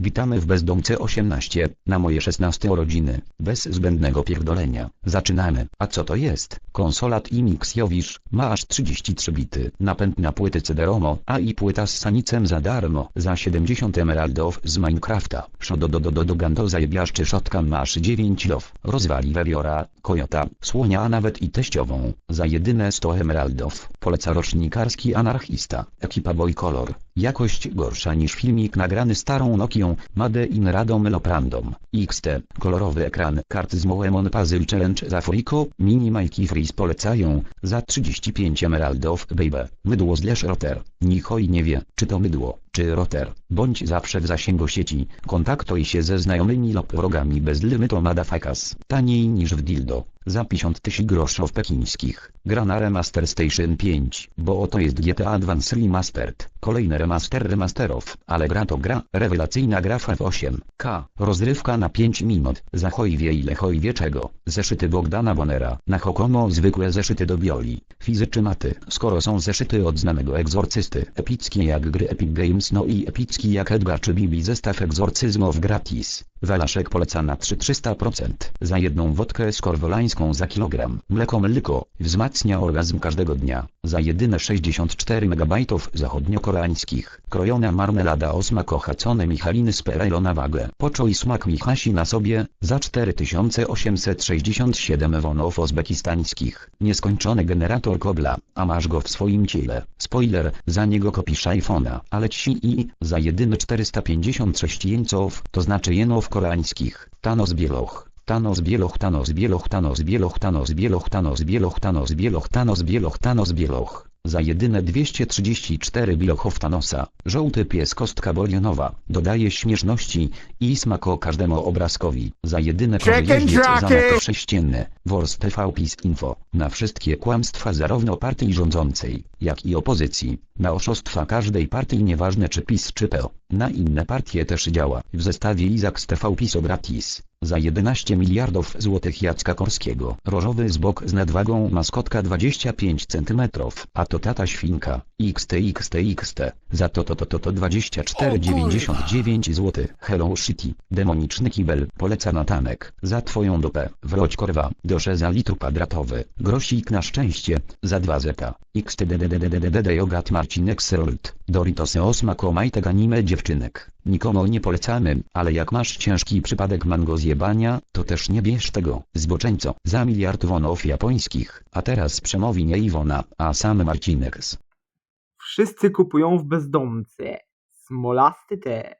Witamy w Bezdomce 18, na moje 16 urodziny, bez zbędnego pierdolenia. Zaczynamy. A co to jest? Konsola Timix Jowisz, ma aż 33 bity, napęd na płyty CD-ROMO, a i płyta z sanicem za darmo, za 70 emeraldów z Minecrafta. Szodododododo Ganto zajebiaszczy masz 9 low, rozwali wewiora, kojota, słonia a nawet i teściową, za jedyne 100 emeraldów. Poleca rocznikarski anarchista, ekipa Boy Color. Jakość gorsza niż filmik nagrany starą Nokią, Made in Radom Loprandom, XT, kolorowy ekran, karty z Moemon Puzzle Challenge za Furico, Mini Mikey Freeze polecają, za 35 emeraldów baby, mydło slash roter, nichoj nie wie, czy to mydło, czy roter, bądź zawsze w zasięgu sieci, kontaktuj się ze znajomymi lub wrogami. Bez limitu madafakas, taniej niż w dildo, za 50 tysięcy groszów pekińskich, gra na Remaster Station 5, bo oto jest GTA Advance Remastered, kolejny remaster remasterów, ale gra to gra, rewelacyjna gra FF8, K, rozrywka na 5 minut, za chojwie ile chojwie czego, zeszyty Bogdana Bonera, na Hokomo zwykłe zeszyty do bioli, fizyczy maty, skoro są zeszyty od znanego egzorcysty, epickie jak gry Epic Games no i epicki jak Edgar czy Bibi zestaw egzorcyzmów gratis. Walaszek poleca na 3300%, za jedną wodkę skorwolańską za kilogram, mleko mleko, wzmacnia orgazm każdego dnia, za jedyne 64 MB zachodniokoreańskich, krojona marmelada o smaku Michaliny z Perelo na wagę, poczo i smak Michasi na sobie, za 4867 wonów uzbekistańskich, nieskończony generator kobla, a masz go w swoim ciele, spoiler, za niego kopisz iPhone'a, ale ci i, za jedyne 456 jeńców, to znaczy jenów koreańskich, Thanos Bieloch. Thanos Bieloch Thanos Bieloch Thanos Bieloch Thanos Bieloch Thanos Bieloch Thanos Bieloch Thanos Bieloch Thanos Bieloch za jedyne 234 bilochów Thanosa, żółty pies kostka bolionowa, dodaje śmieszności i smako każdemu obrazkowi, za jedyne Chicken korzyść za jockey! to sześcienne, Wors TV PiS Info, na wszystkie kłamstwa zarówno partii rządzącej, jak i opozycji, na oszustwa każdej partii nieważne czy PiS czy PO, na inne partie też działa, w zestawie Izak z TV PiSo gratis. Za 11 miliardów złotych Jacka Korskiego. Rożowy z bok z nadwagą maskotka 25 cm, a to tata świnka, XT XT XT. Za to to to to to 24,99 zł. Hello Shitty, demoniczny kibel, poleca natanek. Za twoją dupę, wroć korwa, dosze za litr kwadratowy. Grosik na szczęście, za 2 zeta. XT DDDDDD Jogat Marcinek Serolt. Doritosy o smaku majtek dziewczynek. Nikomu nie polecamy, ale jak masz ciężki przypadek mango zjebania, to też nie bierz tego, zboczeńco, za miliard wonów japońskich, a teraz przemówi nie Iwona, a sam Marcinek. Wszyscy kupują w bezdomce. Smolasty też.